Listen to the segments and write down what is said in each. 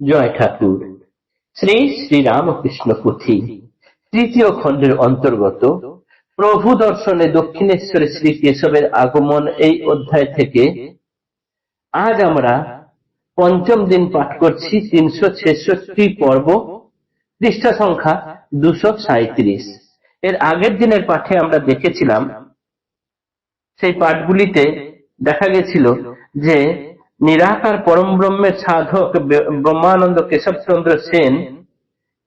জয় ঠাকুর শ্রী শ্রী রামকৃষ্ণ পুঁথি তৃতীয় খণ্ডের অন্তর্গত, প্রভু দর্শনে দক্ষিণেশ্বরে শ্রী কেশবের আগমন এই অধ্যায় থেকে আজ আমরা পঞ্চম দিন পাঠ করছি তিনশো ছেষট্টি পর্ব, পৃষ্ঠা সংখ্যা দুশো সাঁত্রিশ এর আগের দিনের পাঠে আমরা দেখেছিলাম, সেই পাঠগুলিতে দেখা গেছিল যে নিরাকার পরম ব্রহ্মের সাধক ব্রহ্মানন্দ কেশবচন্দ্র সেন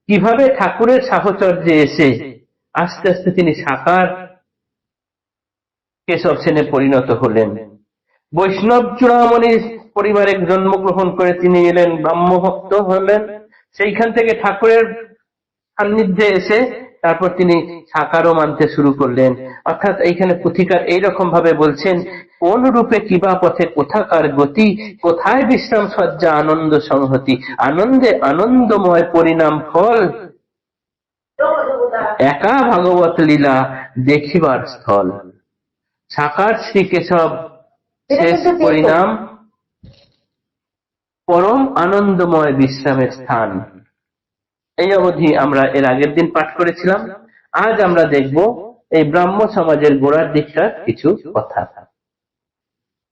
কীভাবে ঠাকুরের সাহচর্যে এসে আস্তে আস্তে তিনি সাকার কেশব সেনে পরিণত হলেন। বৈষ্ণব চূড়ামণির পরিবারে জন্মগ্রহণ করে তিনি এলেন, ব্রহ্মভক্ত হলেন। সেইখান থেকে ঠাকুরের সান্নিধ্যে এসে তারপর তিনি সাকারও মানতে শুরু করলেন। অর্থাৎ এইখানে পুথিকার এইরকম ভাবে বলছেন কোন রূপে কিবা পথে কোথাকার গতি, কোথায় বিশ্রাম সজ্জা আনন্দ সংহতি? আনন্দে আনন্দময় পরিণাম ফল। একা ভাগবত লীলা দেখিবার স্থল। সাকার শ্রী কেশব শেষ পরিণাম। পরম আনন্দময় বিশ্রামের স্থান। এই অবধি আমরা এর আগের দিন পাঠ করেছিলাম। আজ আমরা দেখব এই ব্রাহ্ম সমাজের গোড়ার দিকটার কিছু কথা।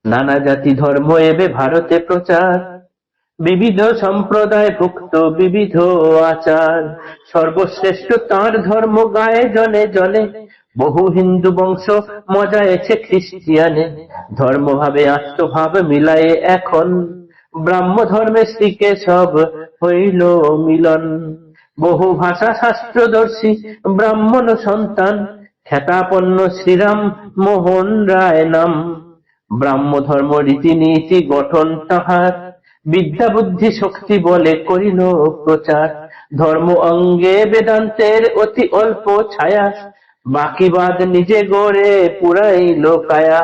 নানা জাতি ধর্ম এবে ভারতে প্রচার, বিবিধ সম্প্রদায় ভুক্ত বিবিধ আচার। সর্বশ্রেষ্ঠ তার ধর্ম গায়ে জনে জনে বহু হিন্দু বংশ মজা এসে খ্রিস্টিয়ানে। ধর্মভাবে আত্মভাব মিলায়ে এখন ব্রাহ্ম ধর্মের শ্রীকে সব হইল মিলন। বহু ভাষা শাস্ত্রদর্শী ব্রাহ্মণ সন্তান, খ্যাতাপন্ন শ্রীরাম মোহন রায় নাম। ব্রাহ্ম ধর্ম রীতিনীতি গঠন তাহার বিদ্যা বুদ্ধি শক্তি বলে করিল প্রচার। ধর্ম অঙ্গে বেদান্তের অতি অল্প ছায়া বাকিবাদ নিজে গড়ে পুরাইল কায়া।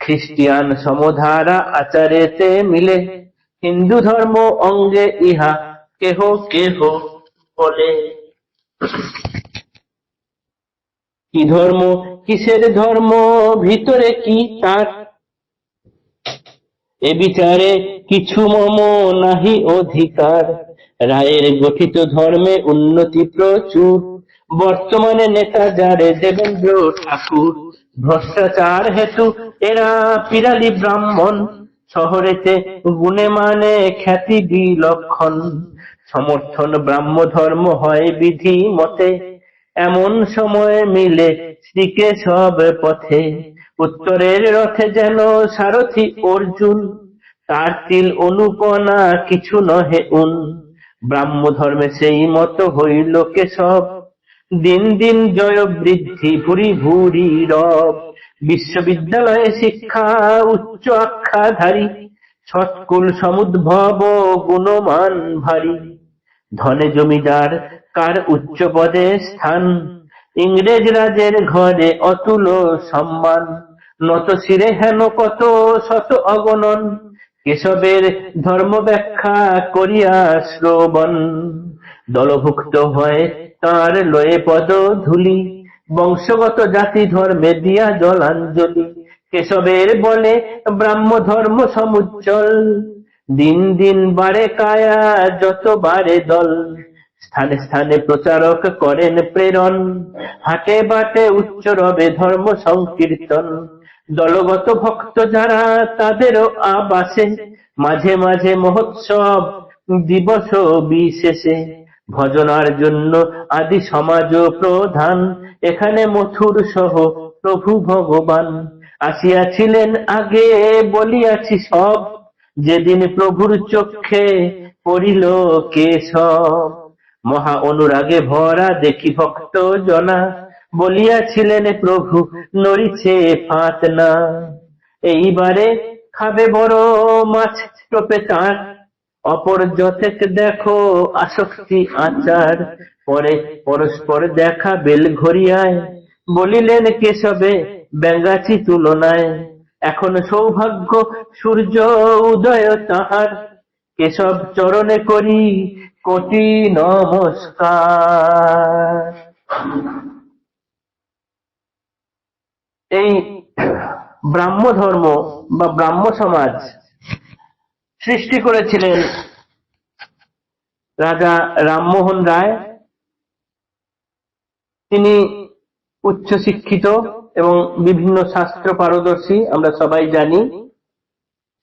খ্রিস্টিয়ান সমধারা আচারেতে মিলে হিন্দু ধর্ম অঙ্গে ইহা কেহ কেহ বলে। কি ধর্ম? কিসের ধর্ম? ভিতরে কি তার? এ বিচারে কিছু মম নাহি অধিকার। রায়ের গঠিত ধর্মে উন্নতি প্রচুর। বর্তমানে নেতা যারে দেবেন্দ্র ঠাকুর। ভ্রষ্টাচার হেতু এরা পিরালি ব্রাহ্মণ। শহরেতে গুণে মানে খ্যাতি বিলক্ষণ। সমর্থন ব্রাহ্ম ধর্ম হয় বিধি মতে। এমন সময় মিলে শ্রীকে সব পথে। উত্তরের রথে যেন সারথি অর্জুন, তার তিল অনুপনা কিছু নহে উন। ব্রাহ্ম ধর্মে সেই মত হইল কেশব। দিন দিন জয় বৃদ্ধি ভুরি ভুরি রব। বিশ্ববিদ্যালয়ে শিক্ষা উচ্চ আখ্যাধারী। সৎকুল সমুদ্ভব গুণমান ভারী। ধনে জমিদার, কার উচ্চ পদে স্থান? ইংরেজ রাজের ঘরে অতুল সম্মান। নত শিরে হেন কত শত অগণন। কেশবের ধর্ম ব্যাখ্যা করিয়া শ্রবণ। দলভুক্ত হয় তার লয়ে পদ ধুলি। বংশগত জাতি ধর্মে দিয়া জলাঞ্জলি। কেশবের বলে ব্রাহ্ম ধর্ম সমুজ্জ্বল। দিন দিন বাড়ে কায়া, যত বাড়ে দল। স্থানে স্থানে প্রচারক করেন প্রেরণ। হাটে বাটে উচ্চ রবে ধর্ম সংকীর্তন। দলগত ভক্ত যারা, তাদেরও আবাসে মাঝে মাঝে মহোৎসব দিবস বিশেষে। ভজনার জন্য আদি সমাজ প্রধান। এখানে মথুর সহ প্রভু ভগবান। আসিয়াছিলেন আগে, বলিয়াছি সব। যেদিন প্রভুর চক্ষে পড়িল কেশব, মহা অনুরাগে ভরা দেখি ভক্ত জনা বলিয়াছিলেন, প্রভু, নড়িছে ফাত না। এইবারে খাবে বড় মাছ টোপে তার। অপর যথেক দেখো আসক্তি আচার। পরে পরস্পর দেখা বেল ঘরিয়ায় বলিলেন, কেশবে, ব্যঙ্গাচি তুলনায় এখন সৌভাগ্য, সূর্য, উদয় তাহার। কেশব চরণে করি কোটি নমস্কার। এই ব্রাহ্ম ধর্ম বা ব্রাহ্ম সমাজ সৃষ্টি করেছিলেন রাজা রামমোহন রায়। তিনি উচ্চশিক্ষিত এবং বিভিন্ন শাস্ত্র পারদর্শী আমরা সবাই জানি।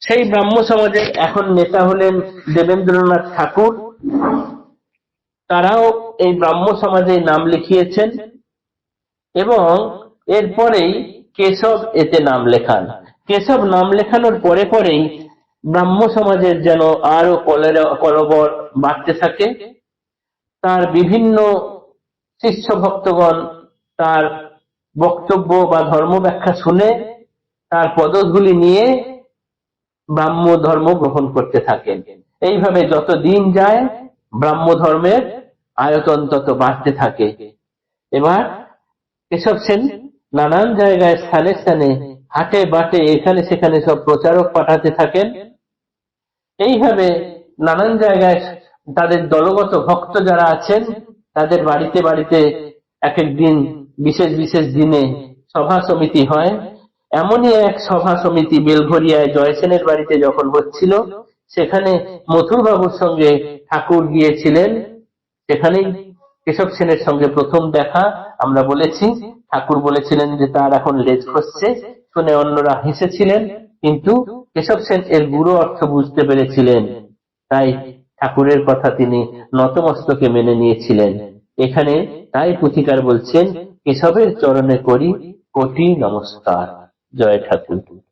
সেই ব্রাহ্ম সমাজের এখন নেতা হলেন দেবেন্দ্রনাথ ঠাকুর। তারাও এই ব্রাহ্ম সমাজে নাম লিখিয়েছেন এবং এরপরেই কেশব এতে নাম লেখান। কেশব নাম লেখানোর পরে পরেই ব্রাহ্ম সমাজের যেন আরও কলেরা, কলবর বাড়তে থাকে। তার বিভিন্ন শিষ্য ভক্তগণ তার বক্তব্য বা ধর্ম ব্যাখ্যা শুনে তার পদগুলি নিয়ে ব্রাহ্ম ধর্ম গ্রহণ করতে থাকেন। এইভাবে যত দিন যায়, ব্রাহ্ম ধর্মের আয়তন তত বাড়তে থাকে। এবার কেশব সেন নানান জায়গায়, স্থানে স্থানে, হাটে বাটে, এখানে সেখানে সব প্রচারক পাঠাতে থাকেন। এইভাবে নানান জায়গায় তাদের দলগত ভক্ত যারা আছেন, তাদের বাড়িতে বাড়িতে এক এক দিন বিশেষ বিশেষ দিনে সভা সমিতি হয়। এমনই এক সভা সমিতি বেলঘরিয়ায় জয়সেনের বাড়িতে যখন হচ্ছিল, সেখানে মথুর বাবুর সঙ্গে ঠাকুর গিয়েছিলেন। সেখানেই কেশব সেনের সঙ্গে প্রথম দেখা, আমরা বলেছি। ঠাকুর বলেছিলেন যে তার এখন লেজ খসছে, শুনে অন্যরা হেসেছিলেন, কিন্তু কেশব সেন এর গুরু অর্থ বুঝতে পেরেছিলেন। তাই ঠাকুরের কথা তিনি নতমস্তকে মেনে নিয়েছিলেন। এখানে তাই পুথিকার বলছেন কেশবের চরণে করি কোটি নমস্কার। জয় ঠাকুর।